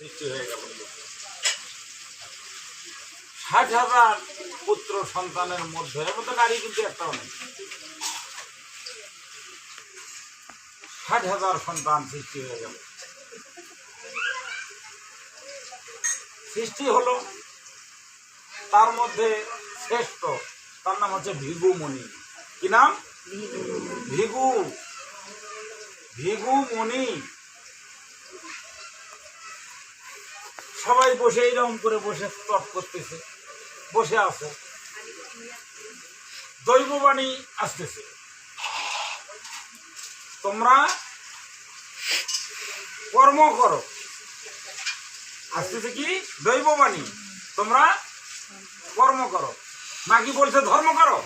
হয়ে গেল ষাট হাজার পুত্র সন্তানের মধ্যে এর মধ্যে নারী কিন্তু একটাও নেই। ষাট হাজার সন্তান সৃষ্টি হয়ে গেল। সৃষ্টি হলো তার মধ্যে শ্রেষ্ঠ তার নাম হচ্ছে ভিগুমণি। কি নাম? ভিগু। ভিগু। মণি সবাই বসে এইরকম করে বসে স্তব করতেছে। বসে আছে। দৈববাণী আসতেছে। তোমরা কর্ম করো। আসতেছে কি? দৈববাণী। তোমরা কর্ম করো। মা কি বলছে, ধর্ম করো?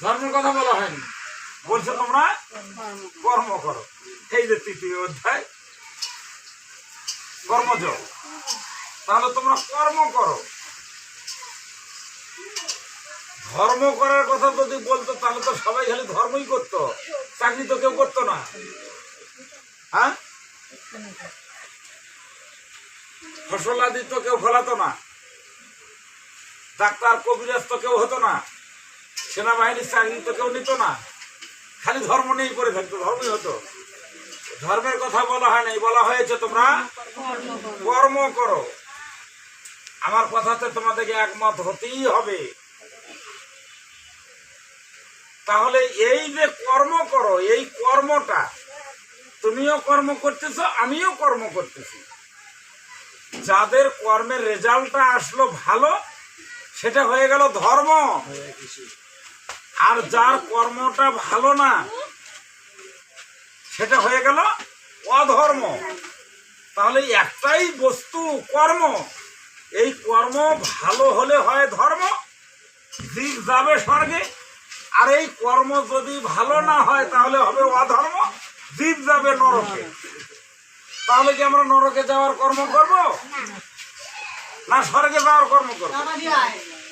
ধর্মের কথা বলা হয়নি। বলছে তোমরা কর্ম করো। এই যে তৃতীয় অধ্যায়। কর্মজ। তাহলে তোমরা কর্ম করো। ধর্ম করার কথা যদি বলতো, তাহলে তো সবাই খালি ধর্মই করতো। চাকরি তো কেউ করতো না। হ্যাঁ? ফসল আদি তো কেউ ফলাতো না। ডাক্তার, কবিরাজ তো কেউ হতো না। সেনাবাহিনীর চাকরি তো কেউ নিত না। খালি ধর্ম নিয়েই পড়ে থাকতো, ধর্মই হতো। ধর্মের কথা বলা হয় নাই, বলা হয়েছে তোমরা কর্ম করো। আমার কথাতে তোমাদেরকে একমত হতেই হবে। তাহলে এই যে কর্ম করো, এই কর্মটা, তুমিও কর্ম করতেছো, আমিও কর্ম করতেছি। যাদের কর্মের রেজাল্টটা আসলো ভালো, সেটা হয়ে গেল ধর্ম। আর যার কর্মটা ভালো না সেটা হয়ে গেল অধর্ম। তাহলে একটাই বস্তু কর্ম। এই কর্ম ভালো হলে হয় ধর্ম জীব যাবে স্বর্গে। আর এই কর্ম যদি ভালো না হয় তাহলে হবে অধর্ম জীব যাবে নরকে। তাহলে কি আমরা নরকে যাওয়ার কর্ম করব? না স্বর্গে যাওয়ার কর্ম করব?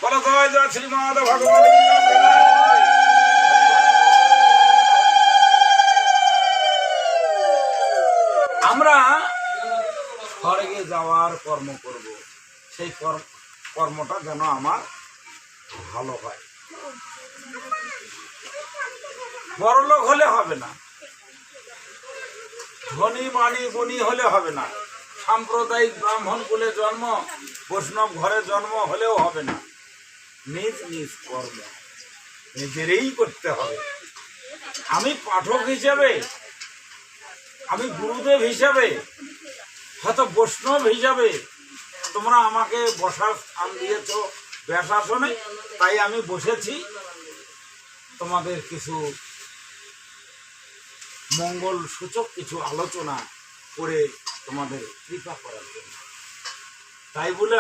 বলো জয় জয় শ্রীমদ ভগবান। আমরা স্বর্গে যাওয়ার কর্ম করব। সেই কর- কর্মটা যেন আমার ভালো হয়। বড়লোক হলে হবে না। ধনী মানি গুণী হলে হবে না। সাম্প্রদায়িক ব্রাহ্মণ কুলে জন্ম, বৈষ্ণব ঘরে জন্ম হলেও হবে না। নিজ নিজ কর্ম নিজেরই করতে হবে। আমি পাঠক হিসেবে আমি গুরুদেব হিসাবে, হয়তো বৈষ্ণব হিসাবে, তোমরা আমাকে বসার স্থান দিয়েছ ব্যাসাসনে, তাই আমি বসেছি। তোমাদের কিছু মঙ্গল সূচক, কিছু আলোচনা করে তোমাদের কৃপা করার জন্য। তাই বলে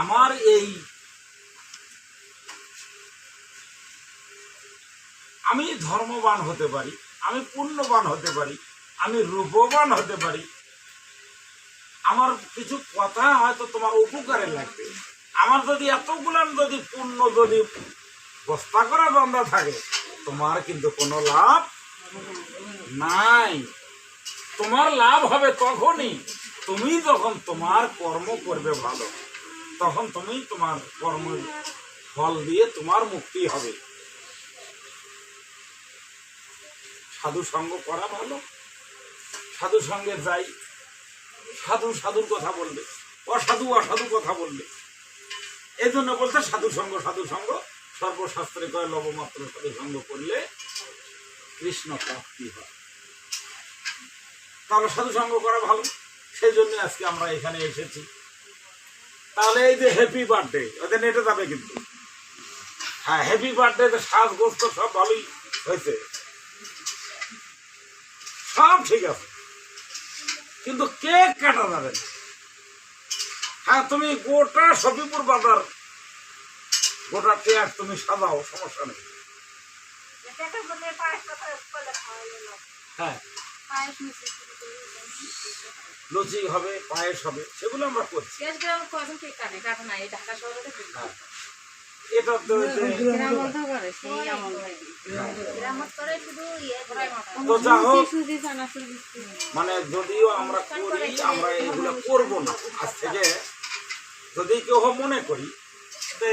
আমার এই আমি ধর্মবান হতে পারি, আমি পুণ্যবান হতে পারি আমি রূপবান হতে পারি। আমার কিছু কথা হয়তো তোমার উপকারে লাগবে। আমার যদি এতগুলান যদি পূর্ণ যদি বস্তা করা বান্ধা থাকে, তোমার কিন্তু কোনো লাভ নাই। তোমার লাভ হবে তখনই। তুমি যখন তোমার কর্ম করবে ভালো, তখন তুমি তোমার কর্ম ফল দিয়ে তোমার মুক্তি হবে। সাধু সঙ্গ করা ভালো। সাধু সঙ্গে যাই, সাধু সাধুর কথা বলবে, অসাধু অসাধু কথা বলবে। এই জন্য বলতে সাধু সঙ্গ সাধু সঙ্গ, সর্বশাস্ত্রে কয় লবমাত্র সাধু সঙ্গ করলে কৃষ্ণ প্রাপ্তি হয়। তাহলে সাধু সঙ্গ করা ভালো, সেই জন্য আজকে আমরা এখানে এসেছি। তাহলে এই যে হ্যাপি বার্থডে ওদের নেটে যাবে কিন্তু। হ্যাঁ হ্যাপি বার্থডে শ্বাসগ্রস্ত সব ভালোই হয়েছে। সব ঠিক আছে। কিন্তু কেক কাটা যাবে না। হ্যাঁ তুমি গোটা সফিপুর বাজার গোটা কেক তুমি সাজাও সমস্যা নেই। হ্যাঁ। লুচি হবে পায়েস হবে সেগুলো আমরা করছি। এটা তো যে- গ্রামল তো করে সেই আমল করে তো মানে যদিও আমরা করি, আমরা এগুলো করব না। আজ থেকে যদি কেউ মনে করি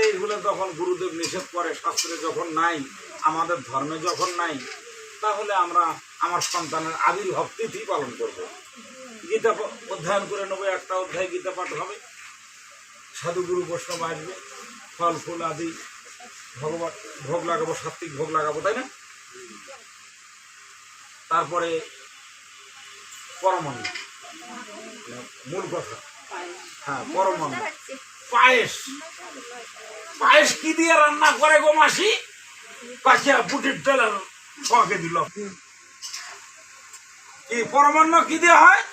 এইগুলো যখন গুরুদেব নিষেধ করে, শাস্ত্রে যখন নাই, আমাদের ধর্মে যখন নাই, তাহলে আমরা আমার সন্তানের আবির্ভাব তিথি পালন করব। গীতা অধ্যয়ন করে নেব, একটা অধ্যায় গীতা পাঠ হবে। সাধুগুরু বৈষ্ণব আসবে। ফল, ফুল আদি ভগবান, ভোগ লাগাবো, সাত্বিক ভোগ লাগাবো, তাই না? তারপরে পরমান্ন। মূল কথা। হ্যাঁ পরমান্ন। পায়েস। পায়েস কি দিয়ে রান্না করে গো মাসি? কাছিয়া বুটের ডাল আর শখে দিল। কি, পরমান্ন কি দিয়ে হয়?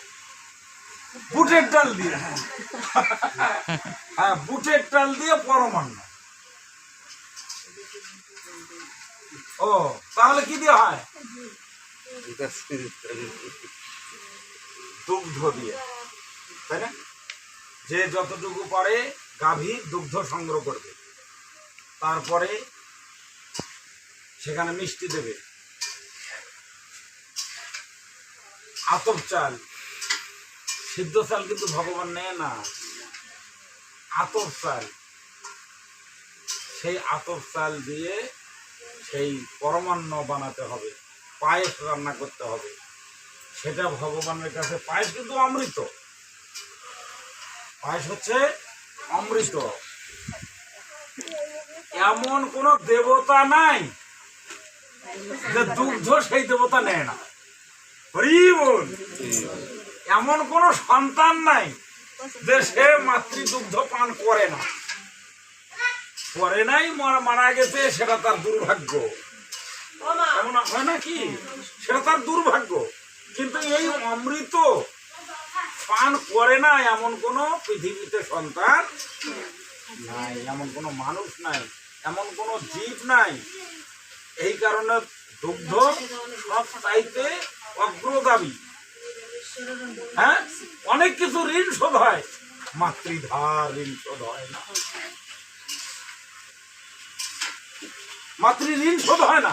বুটের ডাল দিয়ে হ্যাঁ। বুটের ডাল দিয়ে পরমান্ন। ও তাহলে কি দিয়ে হয়? দুগ্ধ দিয়ে তাই না? যে যতটুকু পারে গাভী দুগ্ধ সংগ্রহ করবে। তারপরে সেখানে মিষ্টি দেবে। আতপ চাল সিদ্ধ চাল কিন্তু ভগবান নেয় না। আতর চাল। সেই আতর চাল দিয়ে সেই পরমান্ন বানাতে হবে, পায়েস রান্না করতে হবে। সেটা ভগবানের কাছে, পায়েস কিন্তু অমৃত। পায়েস হচ্ছে অমৃত। এমন কোন দেবতা নাই যে দুগ্ধ সেই দেবতা নেয় না। হরি বল। এমন কোন সন্তান নাই যে সে মাতৃ দুগ্ধ পান করে না। করে নাই, মারা- গেছে, সেটা তার দুর্ভাগ্য। এমন হয় না কি সেটা তার দুর্ভাগ্য। কিন্তু এই অমৃত পান করে না এমন কোন পৃথিবীতে সন্তান নাই, এমন কোন মানুষ নাই, এমন কোন জীব নাই। এই কারণে দুগ্ধ সব চাইতে অগ্রদাবী হ্যাঁ? অনেক কিছু ঋণ শোধ হয়। মাতৃধার ঋণ শোধ হয় না। মাতৃ ঋণ শোধ হয় না।